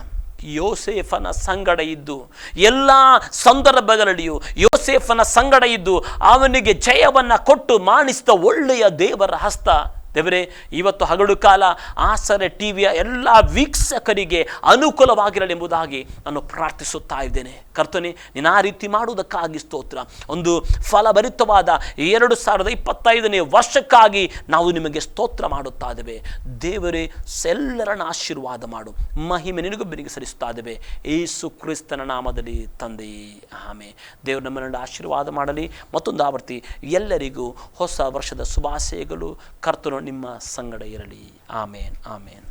ಯೋಸೇಫನ ಸಂಗಡ ಇದ್ದು, ಎಲ್ಲ ಸಂದರ್ಭಗಳಲ್ಲಿಯೂ ಯೋಸೇಫನ ಸಂಗಡ ಇದ್ದು, ಅವನಿಗೆ ಜಯವನ್ನು ಕೊಟ್ಟು ಮಾಣಿಸಿದ ಒಳ್ಳೆಯ ದೇವರ ಹಸ್ತ ದೇವರೇ, ಇವತ್ತು ಹಗಲು ಕಾಲ ಆಸರೆ ಟಿವಿಯ ಎಲ್ಲ ವೀಕ್ಷಕರಿಗೆ ಅನುಕೂಲವಾಗಿರಲಿ ಎಂಬುದಾಗಿ ನಾನು ಪ್ರಾರ್ಥಿಸುತ್ತಾ ಇದ್ದೇನೆ. ಕರ್ತನೆ, ನೀನು ಆ ರೀತಿ ಮಾಡುವುದಕ್ಕಾಗಿ ಸ್ತೋತ್ರ. ಒಂದು ಫಲಭರಿತವಾದ ಎರಡು ಸಾವಿರದ ಇಪ್ಪತ್ತೈದನೇ ವರ್ಷಕ್ಕಾಗಿ ನಾವು ನಿಮಗೆ ಸ್ತೋತ್ರ ಮಾಡುತ್ತಾ ಇದ್ದೇವೆ. ದೇವರೇ ಎಲ್ಲರನ್ನ ಆಶೀರ್ವಾದ ಮಾಡು. ಮಹಿಮೆ ನಿನಗೊಬ್ಬರಿಗೆ ಸರಿಸ್ತಾ ಇದ್ದೇವೆ. ಏಸು ಕ್ರಿಸ್ತನ ನಾಮದಲ್ಲಿ ತಂದೆ. ಆಮೆ ದೇವರು ನಮ್ಮನ್ನು ಆಶೀರ್ವಾದ ಮಾಡಲಿ. ಮತ್ತೊಂದು ಆವರ್ತಿ ಎಲ್ಲರಿಗೂ ಹೊಸ ವರ್ಷದ ಶುಭಾಶಯಗಳು. ಕರ್ತನು ನಿಮ್ಮ ಸಂಗಡ ಇರಲಿ. ಆಮೇನ್ ಆಮೇನ್.